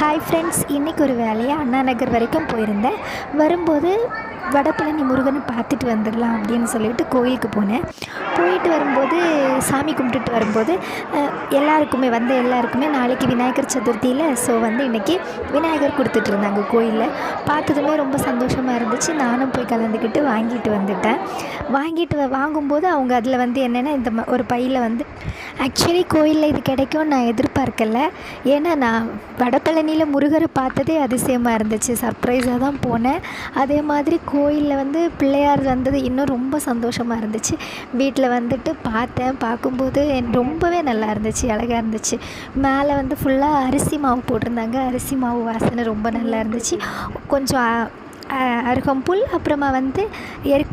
Hi friends இன்றைக்கி ஒரு வேலையாக அண்ணா நகர் வரைக்கும் போயிருந்தேன். வரும்போது வடபழனி முருகனை பார்த்துட்டு வந்துடலாம் அப்படின்னு சொல்லிட்டு கோயிலுக்கு போனேன். போயிட்டு வரும்போது சாமி கும்பிட்டுட்டு வரும்போது எல்லாருக்குமே வந்த எல்லாருக்குமே நாளைக்கு விநாயகர் சதுர்த்தியில் ஸோ வந்து இன்றைக்கி விநாயகர் கொடுத்துட்டு இருந்தாங்க கோயிலில். பார்த்ததுமே ரொம்ப சந்தோஷமாக இருந்துச்சு. நானும் போய் கலந்துக்கிட்டு வாங்கிட்டு வந்துட்டேன். வாங்கிட்டு வ- வாங்கும்போது அவங்க அதில் வந்து என்னென்னா இந்த ம- ஒரு பையில் வந்து ஆக்சுவலி கோயிலில் இது கிடைக்கும்னு நான் எதிர்பார்க்கல. ஏன்னா நான் வடபழனியில் முருகரை பார்த்ததே அதிசயமாக இருந்துச்சு. சர்ப்ரைஸாக தான் போனேன். அதே மாதிரி கோயிலில் வந்து பிள்ளையார் வந்தது இன்னும் ரொம்ப சந்தோஷமாக இருந்துச்சு. வீட்டில் வந்துட்டு பார்த்தேன். பார்க்கும்போது ரொம்பவே நல்லா இருந்துச்சு. அழகாக இருந்துச்சு. மேலே வந்து ஃபுல்லாக அரிசி மாவு போட்டிருந்தாங்க. அரிசி மாவு வாசனை ரொம்ப நல்லா இருந்துச்சு. கொஞ்சம் அருகம்புல் அப்புறமா வந்து எரி